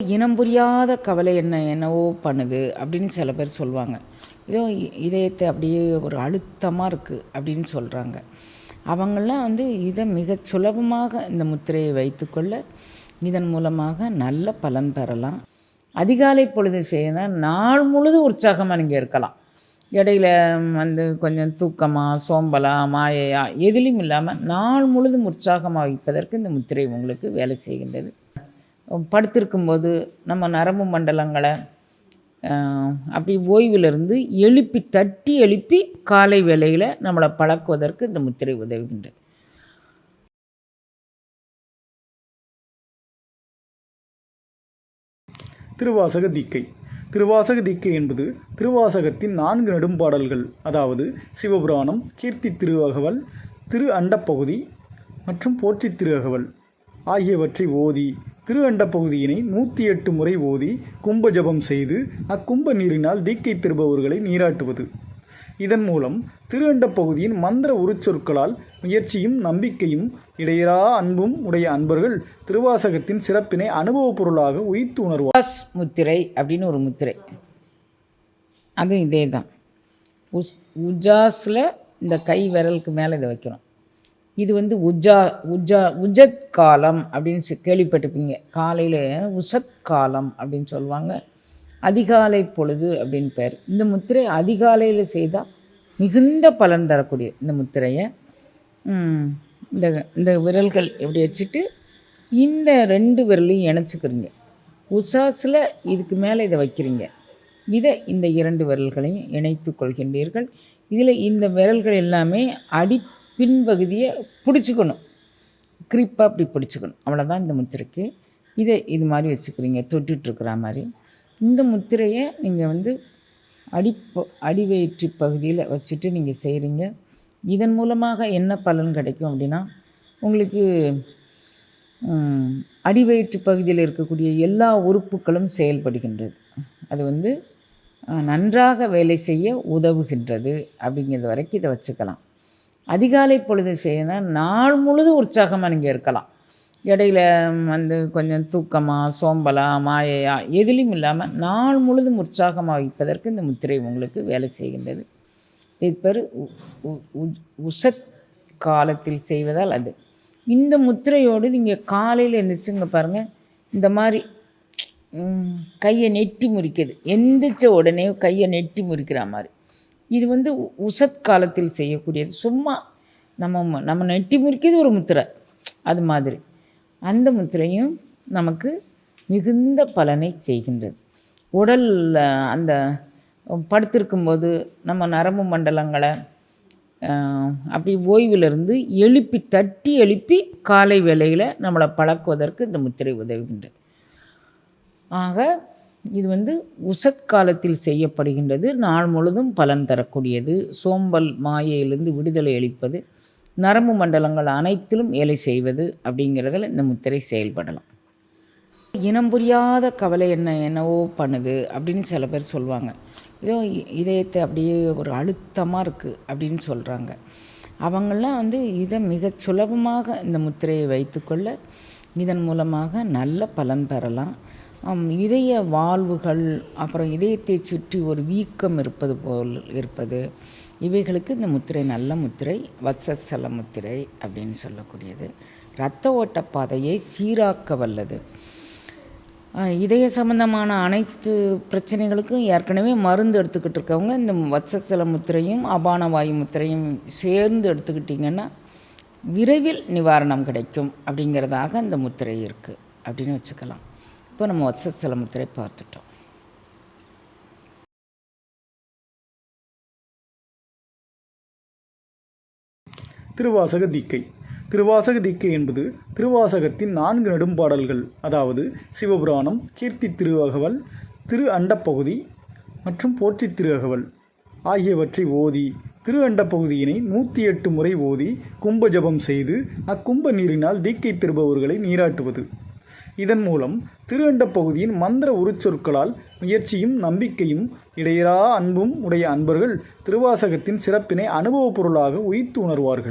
இனம் புரியாத கவலை என்ன என்னவோ பண்ணுது அப்படின்னு சில பேர் சொல்லுவாங்க ஏதோ இதயத்தை அப்படியே ஒரு அழுத்தமாக இருக்குது அப்படின்னு சொல்கிறாங்க அவங்களாம் வந்து இதை மிக சுலபமாக இந்த முத்திரையை வைத்துக்கொள்ள இதன் மூலமாக நல்ல பலன் பெறலாம். அதிகாலை பொழுது செய்யணும் நாள் முழுதும் உற்சாகமாக நீங்கள் இருக்கலாம். இடையில வந்து கொஞ்சம் தூக்கமாக சோம்பலா மாயையா எதிலும் இல்லாமல் நாள் முழுதும் உற்சாகமாக வைப்பதற்கு இந்த முத்திரை உங்களுக்கு வேலை செய்கின்றது. படுத்திருக்கும்போது நம்ம நரம்பு மண்டலங்களை ஆஹ், அப்படி ஓய்விலிருந்து எழுப்பி தட்டி எழுப்பி காலை வேளையில் நம்மளை பழக்குவதற்கு இந்த முத்திரை உதவுகின்றது. திருவாசக தீக்கை. திருவாசக தீக்கை என்பது திருவாசகத்தின் நான்கு நெடும்பாடல்கள். அதாவது சிவபுராணம் கீர்த்தி திருவகவல் திரு அண்டப்பகுதி மற்றும் போற்றி திருவகவல் ஆகியவற்றை ஓதி திரு பகுதியினை நூற்றி எட்டு முறை ஓதி கும்ப ஜபம் செய்து அக்கும்ப நீரினால் தீக்கை பெறுபவர்களை நீராட்டுவது. இதன் மூலம் திரு பகுதியின் மந்திர உருச்சொற்களால் முயற்சியும் நம்பிக்கையும் இடையரா அன்பும் உடைய அன்பர்கள் திருவாசகத்தின் சிறப்பினை அனுபவப் பொருளாக உயிர்த்து உணர்வார். முத்திரை அப்படின்னு ஒரு முத்திரை. அதுவும் இதே தான் உஸ் உஜாஸில் இந்த கை விரலுக்கு மேலே இதை வைக்கிறோம் இது வந்து உஜா உஜா உஜத் காலம் அப்படின்னு சொ- கேள்விப்பட்டிருப்பீங்க. காலையில் உசத் காலம் அப்படின்னு சொல்லுவாங்க. அதிகாலை பொழுது அப்படின்னு பேர். இந்த முத்திரை அதிகாலையில் செய்தால் மிகுந்த பலன் தரக்கூடிய இந்த முத்திரையை இந்த இந்த விரல்கள் எப்படி வச்சுட்டு இந்த ரெண்டு விரலையும் இணைச்சிக்கிறீங்க. உசாஸில் இதுக்கு மேலே இதை வைக்கிறீங்க. இதை இந்த இரண்டு விரல்களையும் இணைத்து கொள்கின்றீர்கள். இதில் இந்த விரல்கள் எல்லாமே அடி பின்பகுதியை பிடிச்சிக்கணும். க்ரிப்பாக அப்படி பிடிச்சிக்கணும். அவ்வளோதான் இந்த முத்திரைக்கு. இதை இது மாதிரி வச்சுக்கிறீங்க. தொட்டுட்ருக்கிற மாதிரி. இந்த முத்திரையை நீங்கள் வந்து அடி அடிவயிற்று பகுதியில் வச்சுட்டு நீங்கள் செய்கிறீங்க இதன் மூலமாக என்ன பலன் கிடைக்கும் அப்படின்னா உங்களுக்கு அடிவயிற்று பகுதியில் இருக்கக்கூடிய எல்லா உறுப்புகளும் செயல்படுகின்றது. அது வந்து நன்றாக வேலை செய்ய உதவுகின்றது. அப்படிங்கிறது வரைக்கும் இதை வச்சுக்கலாம். அதிகாலை பொழுது செய்யணும் நாள் முழுதும் உற்சாகமாக நீங்கள் இருக்கலாம். இடையில வந்து கொஞ்சம் தூக்கமாக சோம்பலாக மாயையா எதிலும் இல்லாமல் நாள் முழுதும் உற்சாகமாக வைப்பதற்கு இந்த முத்திரை உங்களுக்கு வேலை செய்கின்றது. இது பேர் உ- உ- உசத் காலத்தில் செய்வதால் அது. இந்த முத்திரையோடு நீங்கள் காலையில் எழுந்திரிச்சுங்க பாருங்கள் இந்த மாதிரி கையை நெட்டி முறிக்கிறது எந்திரிச்ச உடனே கையை நெட்டி முறிக்கிற மாதிரி. இது வந்து உ- உசத் காலத்தில் செய்யக்கூடியது. சும்மா நம்ம நம்ம நெட்டி முறிக்கிறது ஒரு முத்திரை. அது மாதிரி. அந்த முத்திரையும் நமக்கு மிகுந்த பலனை செய்கின்றது. உடல் அந்த படுத்திருக்கும்போது நம்ம நரம்பு மண்டலங்களை அப்படி ஓய்விலிருந்து எழுப்பி தட்டி எழுப்பி காலை வேளையில் நம்மளை பழக்குவதற்கு இந்த முத்திரை உதவுகின்றது. ஆக இது வந்து உசத் காலத்தில் செய்யப்படுகின்றது. நாள் முழுதும் பலன் தரக்கூடியது. சோம்பல் மாயையிலிருந்து விடுதலை அளிப்பது. நரம்பு மண்டலங்கள் அனைத்திலும் வேலை செய்வது அப்படிங்கிறதுல இந்த முத்திரை செயல்படலாம். இனம் புரியாத கவலை என்ன என்னவோ பண்ணுது அப்படின்னு சில பேர் சொல்லுவாங்க இதோ இ- இதயத்தை அப்படியே ஒரு அழுத்தமாக இருக்குது அப்படின்னு சொல்கிறாங்க அவங்களாம் வந்து இதை மிக சுலபமாக இந்த முத்திரையை வைத்துக்கொள்ள இதன் மூலமாக நல்ல பலன் பெறலாம். இதய வாழ்வுகள் அப்புறம் இதயத்தை சுற்றி ஒரு வீக்கம் இருப்பது போல் இருப்பது இவைகளுக்கு இந்த முத்திரை நல்ல முத்திரை வத்சல முத்திரை அப்படின்னு சொல்லக்கூடியது. இரத்த ஓட்ட பாதையை சீராக்க வல்லது. இதய சம்பந்தமான அனைத்து பிரச்சனைகளுக்கும் ஏற்கனவே மருந்து எடுத்துக்கிட்டு இருக்கவங்க இந்த வத்சல முத்திரையும் அபான வாயு முத்திரையும் சேர்ந்து எடுத்துக்கிட்டிங்கன்னா விரைவில் நிவாரணம் கிடைக்கும் அப்படிங்கிறதாக இந்த முத்திரை இருக்குது அப்படின்னு வச்சுக்கலாம். இப்போ நம்ம வத்சல முத்திரை பார்த்துட்டோம். திருவாசக தீக்கை. திருவாசக தீக்கை என்பது திருவாசகத்தின் நான்கு நெடும்பாடல்கள். அதாவது சிவபுராணம் கீர்த்தி திருவகவல் திரு அண்டப்பகுதி மற்றும் போற்றி திருவகவல் ஆகியவற்றை ஓதி திரு அண்டப்பகுதியினை நூற்றி எட்டு முறை ஓதி கும்ப ஜபம் செய்து அக்கும்ப நீரினால் தீக்கை பெறுபவர்களை நீராட்டுவது. இதன் மூலம் திரு பகுதியின் மந்திர உருச்சொற்களால் முயற்சியும் நம்பிக்கையும் இடையரா அன்பும் உடைய அன்பர்கள் திருவாசகத்தின் சிறப்பினை அனுபவப் பொருளாக உயிர்த்து உணர்வார்கள்.